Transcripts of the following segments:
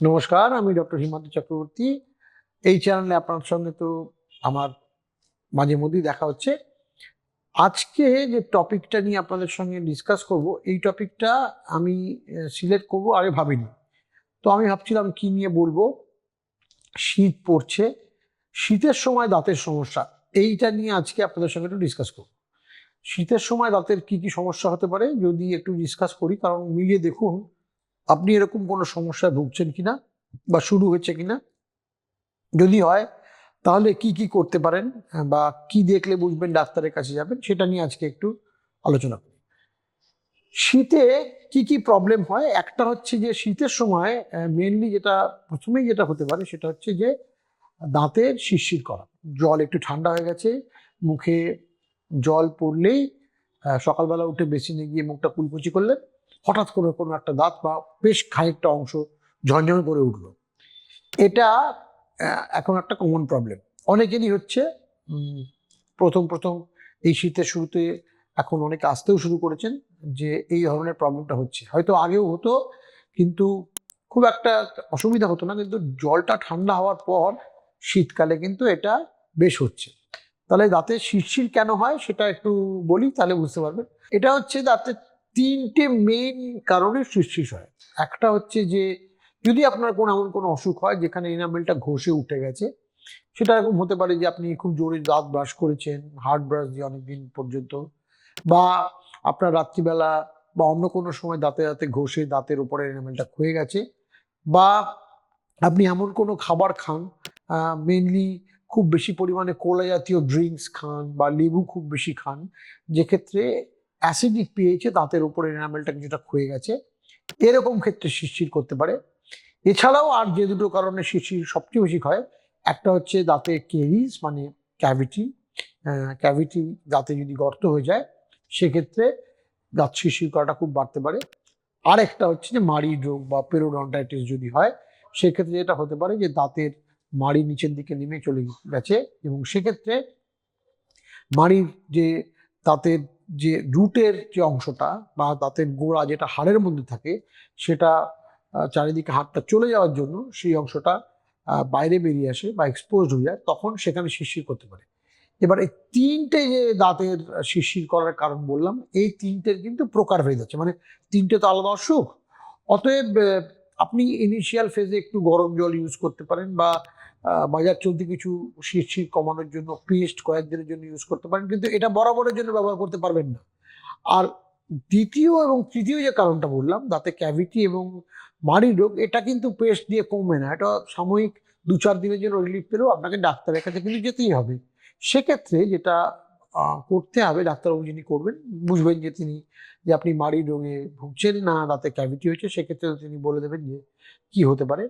নমস্কার, আমি ডক্টর হিমাদ্রি চক্রবর্তী। এই চ্যানেলে আপনার সঙ্গে তো আমার মাঝে মধ্যেই দেখা হচ্ছে। আজকে যে টপিকটা নিয়ে আপনাদের সঙ্গে ডিসকাস করব, এই টপিকটা আমি সিলেক্ট করব, আগে ভাবিনি। তো আমি ভাবছিলাম কি নিয়ে বলব? শীত পড়ছে, শীতের সময় দাঁতের সমস্যা, এইটা নিয়ে আজকে আপনাদের সঙ্গে একটু ডিসকাস করব। শীতের সময় দাঁতের কি কি সমস্যা হতে পারে, যদি একটু ডিসকাস করি, কারণ মিলিয়ে দেখুন আপনি এরকম কোনো সমস্যায় ভুগছেন কিনা বা শুরু হয়েছে কিনা? যদি হয়, তাহলে কি কি করতে পারেন বা কি দেখলে বুঝবেন ডাক্তারের কাছে যাবেন সেটা নিয়ে আজকে একটু আলোচনা করি। শীতে কি কি প্রবলেম হয়? একটা হচ্ছে যে শীতের সময় মেনলি যেটা প্রথমেই যেটা হতে পারে সেটা হচ্ছে যে দাঁতের শিরশির করা। জল একটু ঠান্ডা হয়ে গেছে, মুখে জল পড়লেই সকালবেলা উঠে বেসিনে গিয়ে মুখটা কুলকুচি করলেন হঠাৎ করে কোনো একটা দাঁত বা বেশ খানিকটা অংশ ঝনঝন করে উঠল। এটা এখন একটা কমন প্রবলেম অনেকেরই হচ্ছে প্রথম প্রথম এই শীতের শুরুতে এখন অনেকে আসতেও শুরু করেছেন যে এই ধরনের প্রবলেমটা হচ্ছে। হয়তো আগেও হতো, কিন্তু খুব একটা অসুবিধা হতো না, কিন্তু জলটা ঠান্ডা হওয়ার পর শীতকালে কিন্তু এটা বেশ হচ্ছে। তাহলে দাঁতের শিরশির কেন হয় সেটা একটু বলি, তাহলে বুঝতে পারবেন। এটা হচ্ছে দাঁতের তিনটে মেইন কারণে শিরশির হয়। একটা হচ্ছে যে, যদি আপনার কোনো এমন কোনো অসুখ হয়, যেখানে এনামেলটা ঘষে উঠে গেছে, সেটা এরকম হতে পারে যে, আপনি খুব জোরে দাঁত ব্রাশ করেছেন হার্ড ব্রাশ দিয়ে অনেকদিন পর্যন্ত, বা আপনার রাত্রিবেলা বা অন্য কোনো সময় দাঁতে দাঁতে ঘষে দাঁতের উপরে এনামেলটা ক্ষয়ে গেছে, বা আপনি এমন কোনো খাবার খান মেনলি খুব বেশি পরিমাণে কোলা জাতীয় ড্রিঙ্কস খান, বা লেবু খুব বেশি খান, যেক্ষেত্রে অ্যাসিডিক পিএইচে দাঁতের উপরে এনামেলটা কিছুটা ক্ষয়ে গেছে। এরকম ক্ষেত্রে শিরশির করতে পারে। এছাড়াও আর যে দুটো কারণে শিরশির সবচেয়ে বেশি হয় একটা হচ্ছে দাঁতে কেরিজ মানে ক্যাভিটি ক্যাভিটি দাঁতে যদি গর্ত হয়ে যায়, সেক্ষেত্রে দাঁত শিরশির করাটা খুব বাড়তে পারে। আর একটা হচ্ছে যে মাড়ির রোগ বা পেরোডন্টাইটিস যদি হয়, সেক্ষেত্রে যেটা হতে পারে যে দাঁতের মাড়ি নিচের দিকে নেমে চলে গেছে এবং সেক্ষেত্রে মাড়ির যে দাঁতের যে রুটের যে অংশটা বা দাঁতের গোড়া যেটা হাড়ের মধ্যে থাকে, সেটা চারিদিকে হাড়টা চলে যাওয়ার জন্য সেই অংশটা বাইরে বেরিয়ে আসে বা এক্সপোজড হয়ে যায়, তখন সেখানে শিরশির করতে পারে। এবার এই তিনটে যে দাঁতের শিরশির করার কারণ বললাম, এই তিনটের কিন্তু প্রকারভেদ আছে। মানে তিনটে তো আলাদা অসুখ, অতএব আপনি ইনিশিয়াল ফেজে একটু গরম জল ইউজ করতে পারেন বা বাজার চলতি কিছু শিরশির কমানোর জন্য পেস্ট কয়েকদিনের জন্য ইউজ করতে পারেন, কিন্তু এটা বরাবরের জন্য ব্যবহার করতে পারবেন না। আর দ্বিতীয় এবং তৃতীয় যে কারণটা বললাম দাঁতে ক্যাভিটি এবং মাড়ি রোগ, এটা কিন্তু পেস্ট দিয়ে কমবে না। এটা সাময়িক দু চার দিনের জন্য রিলিফ পেলেও আপনাকে ডাক্তারের কাছে কিন্তু যেতেই হবে। সেক্ষেত্রে যেটা করতে হবে, ডাক্তারবাবু যিনি করবেন, বুঝবেন যে তিনি, যে আপনি মাড়ি রোগে ভুগছেন না দাঁতে ক্যাভিটি হয়েছে, সেক্ষেত্রে তিনি বলে দেবেন যে কি হতে পারে।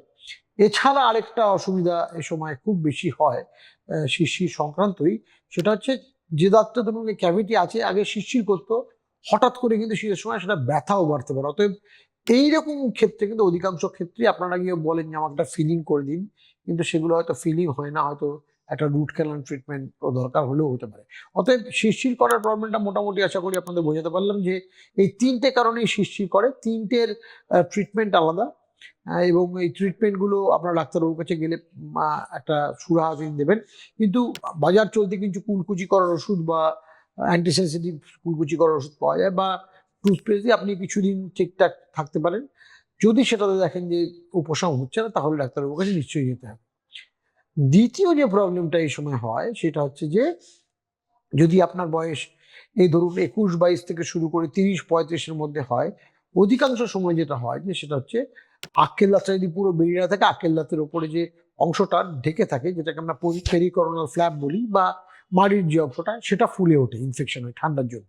এছাড়া আরেকটা অসুবিধা এ সময় খুব বেশি হয় আহ, শিরশির সংক্রান্তই সেটা হচ্ছে যে দাঁতটা ধরুন ক্যাভিটি আছে আগে শিরশির করতো হঠাৎ করে কিন্তু শীতের সময় সেটা ব্যথাও বাড়তে পারে। অতএব এইরকম ক্ষেত্রে কিন্তু অধিকাংশ ক্ষেত্রে আপনারা গিয়ে বলেন যে আমাকে একটা ফিলিং করে দিন কিন্তু সেগুলো হয়তো ফিলিং হয় না হয়তো একটা রুট ক্যানাল ট্রিটমেন্ট দরকার হলেও হতে পারে। অতএব শিরশির করার প্রবলেমটা মোটামুটি আশা করি আপনাদের বোঝাতে পারলাম যে এই তিনটে কারণেই শিরশির করে তিনটের ট্রিটমেন্ট আলাদা। এবং এই ট্রিটমেন্টগুলো আপনার ডাক্তারবাবুর কাছে গেলে একটা সুরাহা তিনি দেবেন। কিন্তু বাজার চলতে কিছু কুলকুচি করার ওষুধ বা অ্যান্টিসেন্সিটিভ কুলকুচি করার ওষুধ পাওয়া যায় বা টুথপেস্ট আপনি কিছুদিন ঠিকঠাক থাকতে পারেন। যদি সেটাতে দেখেন যে উপশম হচ্ছে না, তাহলে ডাক্তারবাবুর কাছে নিশ্চয়ই যেতে হবে। দ্বিতীয় যে প্রবলেমটা এই সময় হয়, সেটা হচ্ছে যে যদি আপনার বয়স এই ধরুন একুশ বাইশ থেকে শুরু করে তিরিশ পঁয়ত্রিশের মধ্যে হয়, অধিকাংশ সময় যেটা হয় যে সেটা হচ্ছে আক্কেল দাঁতটা যদি পুরো বেরিয়ে না থাকে, আক্কেল দাঁতের ওপরে যে অংশটা ঢেকে থাকে, যেটাকে আমরা পেরিকরোনাল ফ্ল্যাপ বলি বা মাড়ির যে অংশটা, সেটা ফুলে ওঠে ইনফেকশন হয় ঠান্ডার জন্য।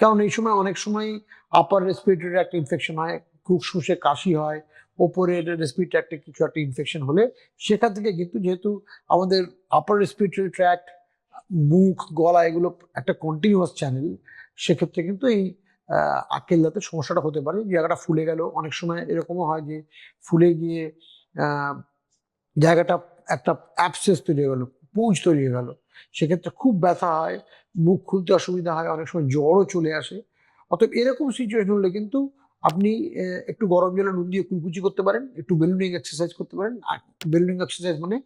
কারণ এই সময় অনেক সময় আপার রেসপিরেটরি একটা ইনফেকশন হয়, খুব শুষে কাশি হয়, ওপরের রেসপিরেটরি একটা কিছু একটা ইনফেকশন হলে সেখান থেকে কিন্তু যেহেতু আমাদের আপার রেসপিরেটরি ট্র্যাক্ট মুখ, গলা এগুলো একটা কন্টিনিউয়াস চ্যানেল সেক্ষেত্রে কিন্তু এই দাঁতের সমস্যাটা হতে পারে। জায়গাটা ফুলে গেল। অনেক সময় এরকমও হয় যে ফুলে গিয়ে জায়গাটা একটা অ্যাপসেস তৈরি হয়ে গেল, পুঁজ তৈরি হয়ে গেল। সেক্ষেত্রে খুব ব্যথা হয়, মুখ খুলতে অসুবিধা হয়, অনেক সময় জ্বরও চলে আসে। অতএব এরকম সিচুয়েশন হলে কিন্তু আপনি একটু গরম জলে নুন দিয়ে কুলকুচি করতে পারেন, একটু বেলুনিং এক্সারসাইজ করতে পারেন। আর বেলুনিং এক্সারসাইজ মানে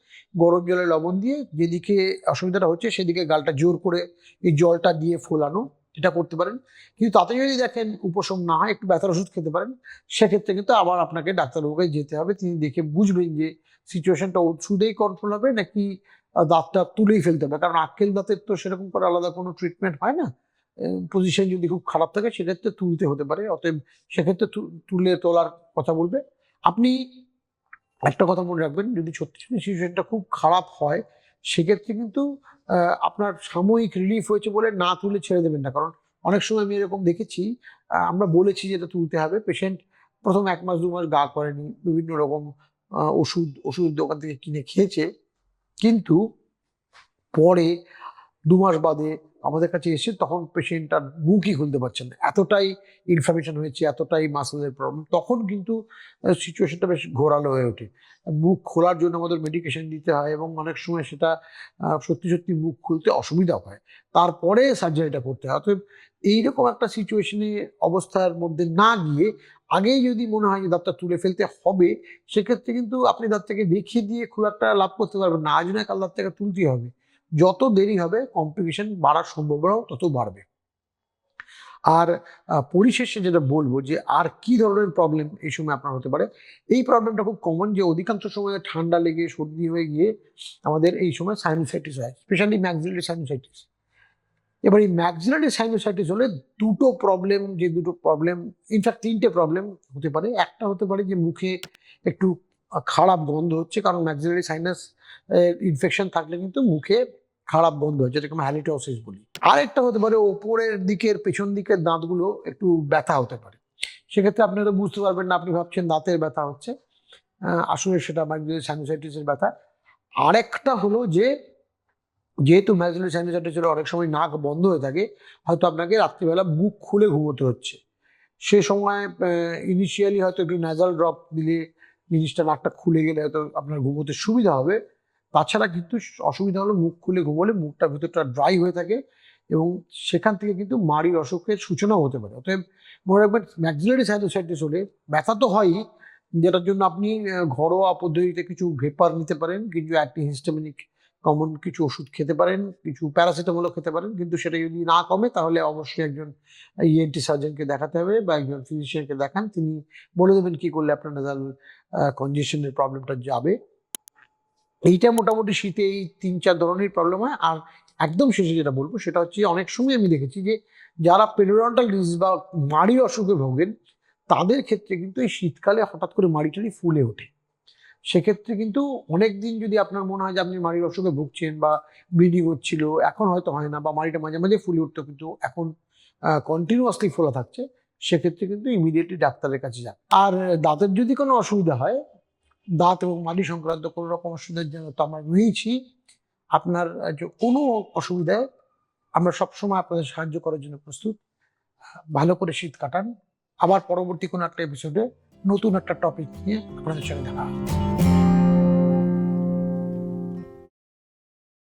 গরম জলে লবণ দিয়ে যেদিকে অসুবিধাটা হচ্ছে, সেদিকে গালটা জোর করে এই জলটা দিয়ে ফোলানো। এটা করতে পারেন। কিন্তু তাতে যদি দেখেন উপশম না হয়, একটু ব্যথার ওষুধ খেতে পারেন, সেক্ষেত্রে কিন্তু আবার আপনাকে ডাক্তারবাবুকে যেতে হবে। তিনি দেখে বুঝবেন যে সিচুয়েশনটা ওষুধেই কন্ট্রোল হবে নাকি দাঁতটা তুলেই ফেলতে হবে। কারণ আক্কেল দাঁতের তো সেরকম করে আলাদা কোনো ট্রিটমেন্ট হয় না। পজিশন যদি খুব খারাপ থাকে, সেক্ষেত্রে তুলতে হতে পারে। অতএব সেক্ষেত্রে তুলে তোলার কথা বলবে। আপনি একটা কথা মনে রাখবেন, যদি সত্যি সত্যি সিচুয়েশনটা খুব খারাপ হয়, সেক্ষেত্রে কিন্তু আপনার সাময়িক রিলিফ হয়েছে বলে না তুলে ছেড়ে দেবেন না। কারণ অনেক সময় আমি এরকম দেখেছি আমরা বলেছি যে এটা তুলতে হবে। পেশেন্ট প্রথম এক মাস, দু মাস গা করেনি, বিভিন্ন রকম ওষুধ ওষুধ দোকান থেকে কিনে খেয়েছে। কিন্তু পরে দু মাস বাদে আমাদের কাছে এসে তখন পেশেন্ট আর মুখই খুলতে পারছেন না। এতটাই ইনফ্লামেশন হয়েছে, এতটাই মাসেলের প্রবলেম তখন কিন্তু সিচুয়েশনটা বেশ ঘোরালো হয়ে ওঠে। মুখ খোলার জন্য আমাদের মেডিকেশন দিতে হয় এবং অনেক সময় সেটা সত্যি সত্যি মুখ খুলতে অসুবিধা হয়। তারপরে সার্জারিটা করতে হয়। অতএব এইরকম একটা সিচুয়েশনে অবস্থার মধ্যে না গিয়ে আগেই যদি মনে হয় যে দাঁতটা তুলে ফেলতে হবে, সেক্ষেত্রে কিন্তু আপনি দাঁতটাকে দেখিয়ে দিয়ে খুব একটা লাভ করতে পারবেন না। আজ নয়, কাল দাঁতটাকে তুলতেই হবে। যত দেরি হবে কমপ্লিকেশন বাড়ার সম্ভাবনাও তত বাড়বে। আর পরিশেষে যেটা বলব যে, আর কি ধরনের প্রবলেম এই সময় আপনার হতে পারে, এই প্রবলেমটা খুব কমন যে, অধিকাংশ সময় ঠান্ডা লেগে সর্দি হয়ে গিয়ে আমাদের এই সময় সাইনোসাইটিস হয় স্পেশালি ম্যাক্সিলারি সাইনোসাইটিস এবার এই ম্যাক্সিলারি সাইনোসাইটিস হলে দুটো প্রবলেম যে দুটো প্রবলেম ইনফ্যাক্ট তিনটে প্রবলেম হতে পারে। একটা হতে পারে যে, মুখে একটু খারাপ গন্ধ হচ্ছে, কারণ ম্যাক্সিলারি সাইনাস ইনফেকশন থাকলে কিন্তু মুখে খারাপ গন্ধ হয় যেটাকে আমরা হ্যালিটোসিস বলি। আরেকটা হতে পারে, ওপরের দিকের, পেছন দিকের দাঁতগুলো একটু ব্যথা হতে পারে। সেক্ষেত্রে আপনি হয়তো বুঝতে পারবেন না, আপনি ভাবছেন দাঁতের ব্যথা হচ্ছে। আসলে সেটা ম্যাক্সিলারি সাইনোসাইটিসের ব্যথা। আরেকটা হলো যে, যেহেতু ম্যাক্সিলারি সাইনোসাইটিসের অনেক সময় নাক বন্ধ হয়ে থাকে, হয়তো আপনাকে রাত্রিবেলা মুখ খুলে ঘুমোতে হচ্ছে। সে সময় ইনিশিয়ালি হয়তো একটু ন্যাজাল ড্রপ দিলে জিনিসটা নাকটা খুলে গেলে হয়তো আপনার ঘুমোতে সুবিধা হবে। তাছাড়া কিন্তু অসুবিধা হলো মুখ খুলে ঘুমোলে মুখটা ভিতরটা ড্রাই হয়ে থাকে এবং সেখান থেকে কিন্তু মাড়ির অসুখের সূচনাও হতে পারে। অতএব মনে রাখবেন ম্যাক্সিলারি সাইনোসাইটিস হলে ব্যথা তো হয়ই, যেটার জন্য আপনি ঘরোয়া পদ্ধতিতে কিছু ভেপার নিতে পারেন কিছু অ্যান্টিহিস্টামিনিক কমন কিছু ওষুধ খেতে পারেন, কিছু প্যারাসিটামলও খেতে পারেন, কিন্তু সেটা যদি না কমে তাহলে অবশ্যই একজন ইএনটি সার্জনকে দেখাতে হবে বা একজন ফিজিশিয়ানকে দেখান, তিনি বলে দেবেন কি করলে আপনার নাজাল কনজেশনের প্রবলেমটা যাবে। এইটা মোটামুটি শীতে এই তিন চার ধরনের প্রবলেম হয়, আর একদম শেষে যেটা বলব সেটা হচ্ছে অনেক সময় আমি দেখেছি যে যারা পেরিডন্টাল ডিজিজ বা মাড়ির অসুখে ভোগেন, তাদের ক্ষেত্রে কিন্তু এই শীতকালে হঠাৎ করে মাড়িটারি ফুলে ওঠে। সেক্ষেত্রে কিন্তু অনেক দিন যদি আপনার মনে হয় যে আপনি মাড়ির অসুখে ভুগছেন বা ব্লিডিং হচ্ছিল, এখন হয়তো হয় না বা মাড়িটা মাঝে মাঝে ফুলে উঠতো, কিন্তু এখন কন্টিনিউয়াসলি ফোলা থাকছে, সেক্ষেত্রে কিন্তু ইমিডিয়েটলি ডাক্তারের কাছে যান। আর দাঁতের যদি কোনো অসুবিধা হয়, দাঁত এবং মাড়ি সংক্রান্ত কোনো রকম অসুবিধার জন্য তো আমরা রয়েছি। আপনার কোনো অসুবিধায় আমরা সবসময় আপনাদের সাহায্য করার জন্য প্রস্তুত। ভালো করে শীত কাটান। আবার পরবর্তী কোনো একটা এপিসোডে নতুন একটা টপিক নিয়ে আপনাদের সঙ্গে দেখা।